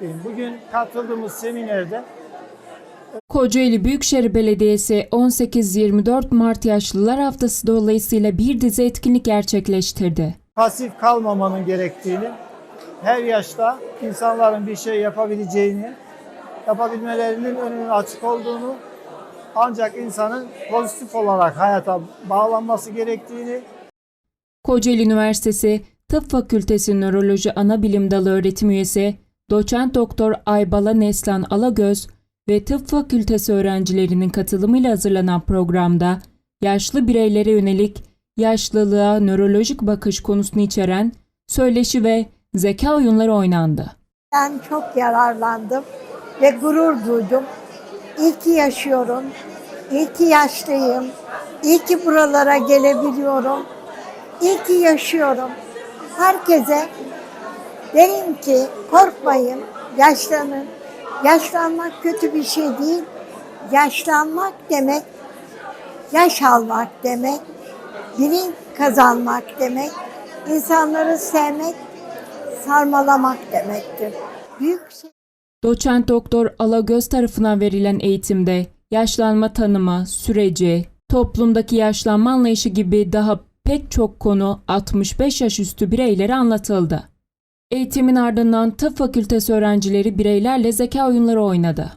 Bugün katıldığımız seminerde Kocaeli Büyükşehir Belediyesi 18-24 Mart Yaşlılar Haftası dolayısıyla bir dizi etkinlik gerçekleştirdi. pasif kalmamanın gerektiğini, her yaşta insanların bir şey yapabileceğini, yapabilmelerinin önünün açık olduğunu, ancak insanın pozitif olarak hayata bağlanması gerektiğini, Kocaeli Üniversitesi Tıp Fakültesi Nöroloji Anabilim Dalı öğretim üyesi Doçent Doktor Aybala Neslan Alagöz ve Tıp Fakültesi öğrencilerinin katılımıyla hazırlanan programda yaşlı bireylere yönelik yaşlılığa nörolojik bakış konusunu içeren söyleşi ve zeka oyunları oynandı. Ben çok yararlandım ve gurur duydum. İyi ki yaşıyorum, iyi ki yaşlıyım, iyi ki buralara gelebiliyorum, iyi ki yaşıyorum. Herkese derim ki korkmayın, yaşlanın. Yaşlanmak kötü bir şey değil. Yaşlanmak demek, yaş almak demek, bilinç kazanmak demek, insanları sevmek, sarmalamak demektir. Büyük şey. Doçent Doktor Alagöz tarafından verilen eğitimde yaşlanma tanımı, süreci, toplumdaki yaşlanma anlayışı gibi daha pek çok konu 65 yaş üstü bireylere anlatıldı. Eğitimin ardından tıp fakültesi öğrencileri bireylerle zeka oyunları oynadı.